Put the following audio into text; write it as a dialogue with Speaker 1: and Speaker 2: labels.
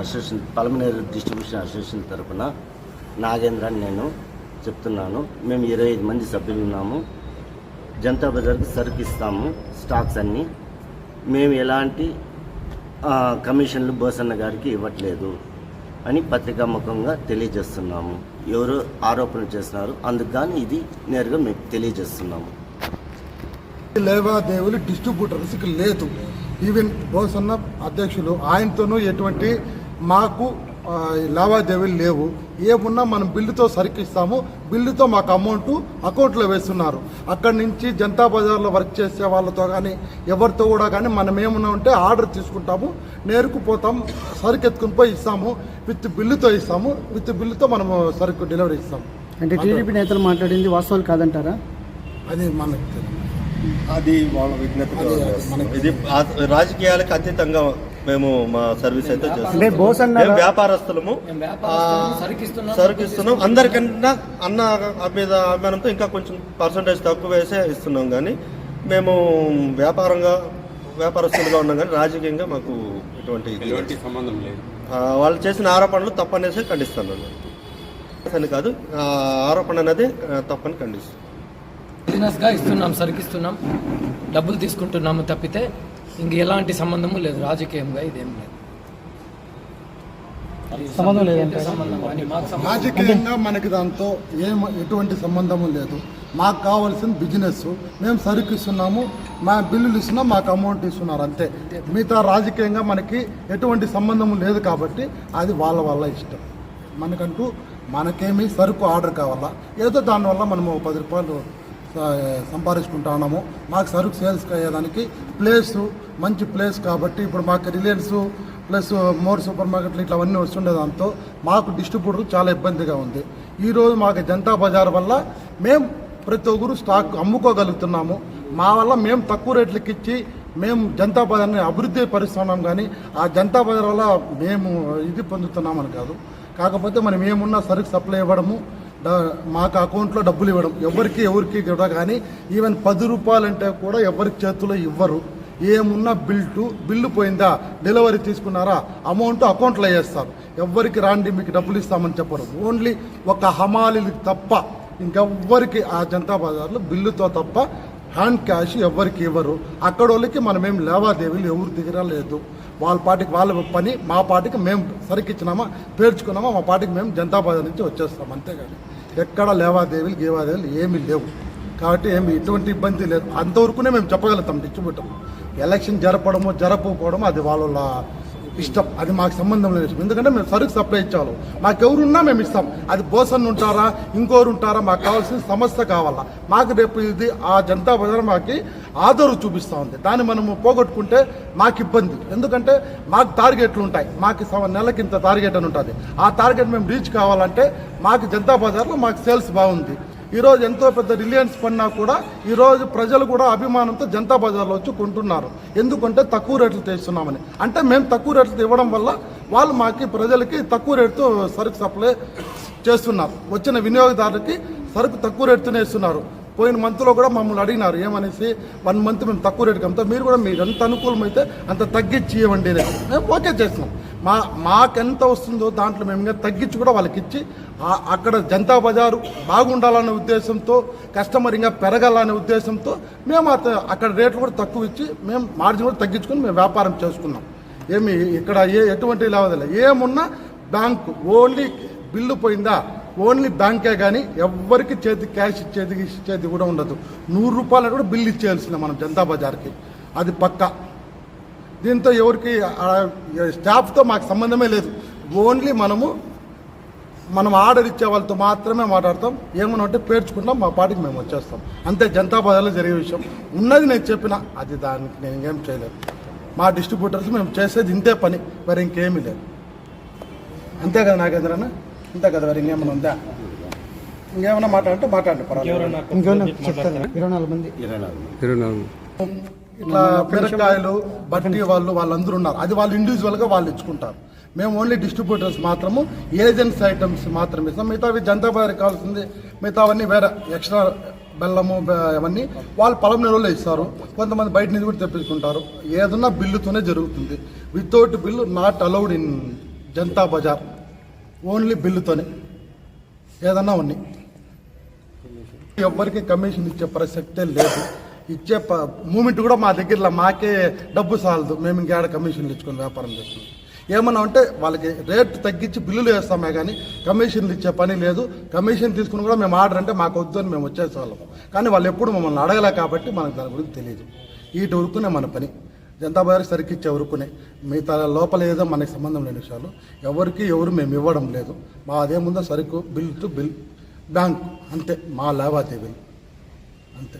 Speaker 1: Association Palamaner distribution association తరపున నాగేంద్ర అని నేను చెప్తున్నాను. మేము ఇరవై ఐదు మంది సభ్యులు ఉన్నాము. జనతా బజార్కి సరుకు ఇస్తాము స్టాక్స్ అన్నీ. మేము ఎలాంటి కమిషన్లు బోసన్న గారికి ఇవ్వట్లేదు అని పత్రికాముఖంగా తెలియజేస్తున్నాము. ఎవరు ఆరోపణలు చేస్తున్నారు అందుకు కానీ ఇది నేరుగా మేము తెలియజేస్తున్నాము.
Speaker 2: లేవాదేవులు డిస్ట్రిబ్యూటర్స్కి లేదు. ఈవెన్ బోసన్న అధ్యక్షులు ఆయనతోనూ ఎటువంటి మాకు లావాదేవీలు లేవు. ఏమున్నా మనం బిల్లుతో సరికిస్తాము. బిల్లుతో మాకు అమౌంట్ అకౌంట్లో వేస్తున్నారు. అక్కడి నుంచి జనతా బజార్లో వర్క్ చేసే వాళ్ళతో కానీ ఎవరితో కూడా కానీ మనం ఏమన్నా ఉంటే ఆర్డర్ తీసుకుంటాము. నేరుకు పోతాం సరుకు ఎత్తుకుని పోయి ఇస్తాము. విత్ బిల్లుతో ఇస్తాము. విత్ బిల్లుతో మనము సరుకు డెలివరీ ఇస్తాము.
Speaker 3: అంటే టీడీపీ నేతలు మాట్లాడింది వాస్తవాలు కాదంటారా?
Speaker 2: అది మనకు.
Speaker 4: అది వాళ్ళ.
Speaker 2: మనకి-
Speaker 4: ఇది రాజకీయాలకు అతీతంగా మేము మా సర్వీస్ అయితే
Speaker 3: బోస్
Speaker 4: మేము వ్యాపారస్తులము. సరుకిస్తున్నాం అందరికన్నా అన్న మీద అభిమానంతో ఇంకా కొంచెం పర్సంటేజ్ తక్కువ వేసే ఇస్తున్నాం కానీ మేము వ్యాపారంగా వ్యాపారస్తులుగా ఉన్నాం కానీ రాజకీయంగా మాకు ఎటువంటి
Speaker 5: సంబంధం లేదు.
Speaker 4: వాళ్ళు చేసిన ఆరోపణలు తప్పనేసి ఖండిస్తున్నాను అని కాదు ఆ ఆరోపణ అనేది తప్పని ఖండిస్తాను.
Speaker 6: బిజినెస్గా ఇస్తున్నాం సరికిస్తున్నాం. డబ్బులు తీసుకుంటున్నాము తప్పితే ఇంక ఎలాంటి సంబంధము లేదు రాజకీయంగా ఇదేం లేదు.
Speaker 3: సంబంధం లేదంటారా
Speaker 6: సంబంధం అని మాకు సంబంధం
Speaker 2: రాజకీయంగా మనకి దాంతో ఏం ఎటువంటి సంబంధము లేదు. మాకు కావాల్సిన బిజినెస్. మేము సరుకు ఇస్తున్నాము మా బిల్లులు ఇస్తున్నాం మాకు అమౌంట్ ఇస్తున్నారు అంతే. మిగతా రాజకీయంగా మనకి ఎటువంటి సంబంధము లేదు కాబట్టి అది వాళ్ళ వల్ల ఇష్టం. మనకంటూ మనకేమి సరుకు ఆర్డర్ కావాలా? ఏదో దానివల్ల మనము పది రూపాయలు స- సంపాదించుకుంటా ఉన్నాము. మాకు సరుకు సేల్స్ అయ్యేదానికి ప్లేస్ మంచి ప్లేస్ కాబట్టి ఇప్పుడు మాకు రిలయన్స్ ప్లస్ మోర్ సూపర్ మార్కెట్లు ఇట్లా అవన్నీ వస్తుండే దాంతో మాకు డిస్ట్రిబ్యూటర్ చాలా ఇబ్బందిగా ఉంది. ఈరోజు మాకు జనతా బజార్ వల్ల మేము ప్రతి ఒక్కరు స్టాక్ అమ్ముకోగలుగుతున్నాము. మా వల్ల మేము తక్కువ రేట్లకి ఇచ్చి మేము జనతా బజార్ని అభివృద్ధి పరుస్తున్నాం కానీ ఆ జనతా బజార్ వల్ల మేము ఇది పొందుతున్నామని కాదు. కాకపోతే మనం ఏమున్నా సరుకు సప్లై ఇవ్వడము మాకు అకౌంట్లో డబ్బులు ఇవ్వడం. ఎవరికి ఎవరికి కూడా కానీ ఈవెన్ పది రూపాయలంటే కూడా ఎవరి చేతిలో ఇవ్వరు. ఏమున్నా బిల్టు బిల్లు పోయిందా డెలివరీ తీసుకున్నారా అమౌంట్ అకౌంట్లో వేస్తారు. ఎవరికి రాండి మీకు డబ్బులు ఇస్తామని చెప్పరు. ఓన్లీ ఒక హమాలీలకు తప్ప ఇంకెవ్వరికి ఆ జనతా బజార్లో బిల్లుతో తప్ప హ్యాండ్ క్యాష్ ఎవరికి ఇవ్వరు. అక్కడ వాళ్ళకి మనమేం లావాదేవీలు ఎవరు దగ్గర లేదు. వాళ్ళ పాటికి వాళ్ళ పని మా పాటికి మేము సరికిచ్చినామా పేర్చుకున్నామా మా పాటికి మేము జనతా బజార్ నుంచి వచ్చేస్తాం అంతేగాని ఎక్కడ లేవాదేవీలు గీవాదేవీలు ఏమీ లేవు. కాబట్టి ఏమి ఎటువంటి ఇబ్బంది లేదు. అంతవరకునే మేము చెప్పగలుగుతాం డిస్ట్రిబ్యూటర్ ఎలక్షన్ జరపడము జరపకపోవడము అది వాళ్ళ ఇష్టం. అది మాకు సంబంధం లేదు. ఎందుకంటే మేము సరుకు సప్లై ఇచ్చాము మాకెవరున్నా మేము ఇస్తాం. అది బోసన్ ఉంటారా? ఇంకోరు ఉంటారా? మాకు కావాల్సిన సమస్య కావాలా? మాకు రేపు ఇది ఆ జనతా బజార్ మాకు ఆదరు చూపిస్తూ ఉంది. దాన్ని మనము పోగొట్టుకుంటే మాకు ఇబ్బంది. ఎందుకంటే మాకు టార్గెట్లు ఉంటాయి. మాకు నెలకి ఇంత టార్గెట్ అని ఉంటుంది. ఆ టార్గెట్ మేము రీచ్ కావాలంటే మాకు జనతా బజార్లో మాకు సేల్స్ బాగుంది. ఈరోజు ఎంతో పెద్ద రిలయన్స్ పడినా కూడా ఈరోజు ప్రజలు కూడా అభిమానంతో జనతా బజార్లో వచ్చి కొంటున్నారు. ఎందుకంటే తక్కువ రేట్లు తెస్తున్నామని. అంటే మేము తక్కువ రేట్లు ఇవ్వడం వల్ల వాళ్ళు మాకి ప్రజలకి తక్కువ రేటుతో సరుకు సప్లై చేస్తున్నారు. వచ్చిన వినియోగదారులకి సరుకు తక్కువ రేటుతోనే ఇస్తున్నారు. పోయిన మంత్లో కూడా మమ్మల్ని అడిగినారు ఏమనేసి వన్ మంత్ మేము తక్కువ రేటుకి అమ్ముతాం. మీరు కూడా మీరు ఎంత అనుకూలమైతే అంత తగ్గించి ఇవ్వండి మేము ఓకే చేసినాం మా మాకెంత వస్తుందో దాంట్లో మేము ఇంకా తగ్గించి కూడా వాళ్ళకి ఇచ్చి అక్కడ జనతా బజారు బాగుండాలనే ఉద్దేశంతో కస్టమర్ ఇంకా పెరగాలనే ఉద్దేశంతో మేము అక్కడ రేట్లు కూడా తక్కువ ఇచ్చి మేము మార్జిన్ కూడా తగ్గించుకొని మేము వ్యాపారం చేసుకున్నాం. ఏమి ఇక్కడ ఏ ఎటువంటి లావాదేవీలు ఏమున్నా బ్యాంకు ఓన్లీ బిల్లు పోయిందా? ఓన్లీ బ్యాంకే కానీ ఎవ్వరికి చేతి క్యాష్ ఇచ్చేది ఇచ్చేది కూడా ఉండదు. నూరు రూపాయలు కూడా బిల్లు ఇచ్చేయాల్సిందే మనం జనతా బజార్కి. అది పక్కా. దీంతో ఎవరికి ఆ, స్టాఫ్తో మాకు సంబంధమే లేదు. ఓన్లీ మనము మనం ఆర్డర్ ఇచ్చే వాళ్ళతో మాత్రమే మాట్లాడతాం. ఏమన్నా ఉంటే పేర్చుకుంటాం మా పాటికి మేము వచ్చేస్తాం. అంతే జనతా బజార్లో జరిగే విషయం. ఉన్నది నేను చెప్పిన అది దానికి నేను ఇంకేం చేయలేదు. మా డిస్ట్రిబ్యూటర్స్ మేము చేసేది ఇంతే పని మరి ఇంకేమీ లేదు. అంతే కదా నాగేంద్రన్న ఇంతే కదా మరి ఇంకేమైనా ఉందా? ఇంకేమైనా మాట్లాడంటే మాట్లాడండి పర్వాలేదు.
Speaker 3: ఇరవై నాలుగు మంది.
Speaker 1: ఇరవై నాలుగు
Speaker 2: ఇట్లా మిరపకాయలు బట్టి వాళ్ళు వాళ్ళందరూ ఉన్నారు. అది వాళ్ళు ఇండివిజువల్గా వాళ్ళు ఇచ్చుకుంటారు. మేము ఓన్లీ డిస్ట్రిబ్యూటర్స్ మాత్రము ఏజెంట్స్ ఐటమ్స్ మాత్రమే ఇస్తాం. మిగతావి జనతా బజార్కి కావాల్సింది మిగతావన్నీ వేరే ఎక్స్ట్రా బెల్లము అవన్నీ వాళ్ళు పొలం నెలలో ఇస్తారు. కొంతమంది బయట నుంచి కూడా తెప్పించుకుంటారు. ఏదన్నా బిల్లుతోనే జరుగుతుంది. Without bill not allowed in Janata Bazar. Only బిల్లుతోనే. ఏదన్నా ఉన్నాయి ఎవ్వరికి కమిషన్ ఇచ్చే ప్రసక్తే లేదు. ఇచ్చే ప- మూమెంట్ కూడా మా దగ్గర మాకే డబ్బు సాలదు. మేము ఇంకేడ కమిషన్లు ఇచ్చుకొని వ్యాపారం చేస్తుంది ఏమన్నా ఉంటే వాళ్ళకి రేట్ తగ్గించి బిల్లులు వేస్తామే కానీ కమిషన్లు ఇచ్చే పని లేదు. కమిషన్ తీసుకుని కూడా మేము ఆర్డర్ అంటే మాకు వద్దు అని మేము వచ్చేసేవాళ్ళము కానీ వాళ్ళు ఎప్పుడు మమ్మల్ని అడగలే కాబట్టి మనకు దాని గురించి తెలియదు వీటి వరకునే మన పని. జనతా బజార్ సరికిచ్చే వరకునే మిగతా లోపల ఏదో మనకి సంబంధం లేని విషయాలు. ఎవరికి ఎవరు మేము ఇవ్వడం లేదు. మా అదేముందో సరుకు బిల్ టు బిల్ బ్యాంక్. అంతే. మా లావాదేవీలు అంతే.